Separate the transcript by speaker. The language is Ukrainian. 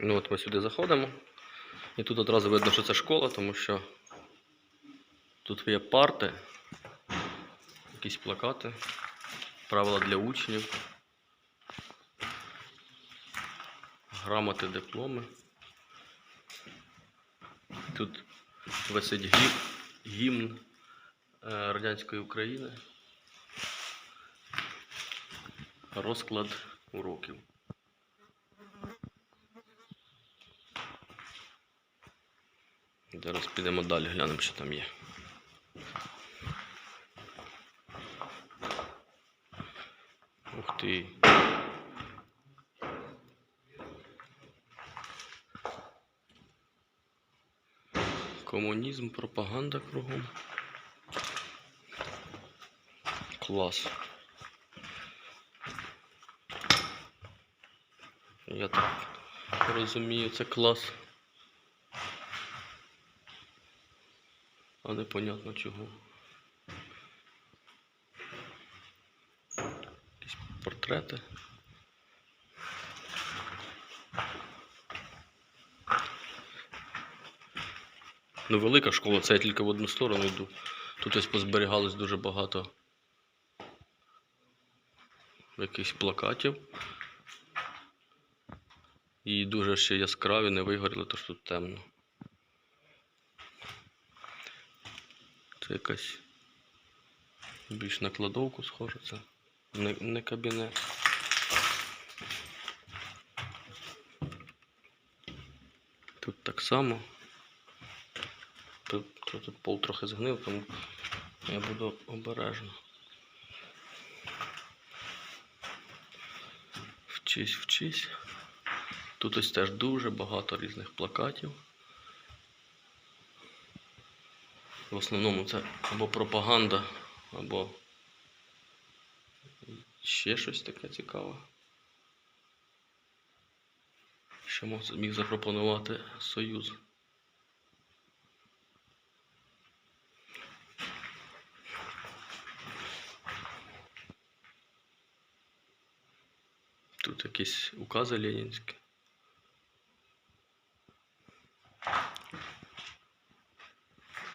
Speaker 1: Ну от ми сюди заходимо. І тут одразу видно, що це школа, тому що тут є парти, якісь плакати, правила для учнів, грамоти, дипломи. Тут висить гі- гімн е, Радянської України. Розклад уроків. Зараз підемо далі, глянемо, що там є. Ух ти. Комунізм, пропаганда кругом. Клас. Я так розумію, це клас. А непонятно чого. Якісь портрети. Ну, велика школа, це я тільки в одну сторону йду. Тут ось позберігалось дуже багато якихось плакатів. І дуже ще яскраві, не вигоріли, тож тут темно. Це якась більш на кладовку схоже це. Не, не кабінет. Тут так само. Тут, тут, тут пол трохи згнив, тому я буду обережно. Вчись, вчись. Тут ось теж дуже багато різних плакатів. В основному це або пропаганда, або ще щось таке цікаве. Що міг запропонувати Союз. Тут якісь укази ленінські.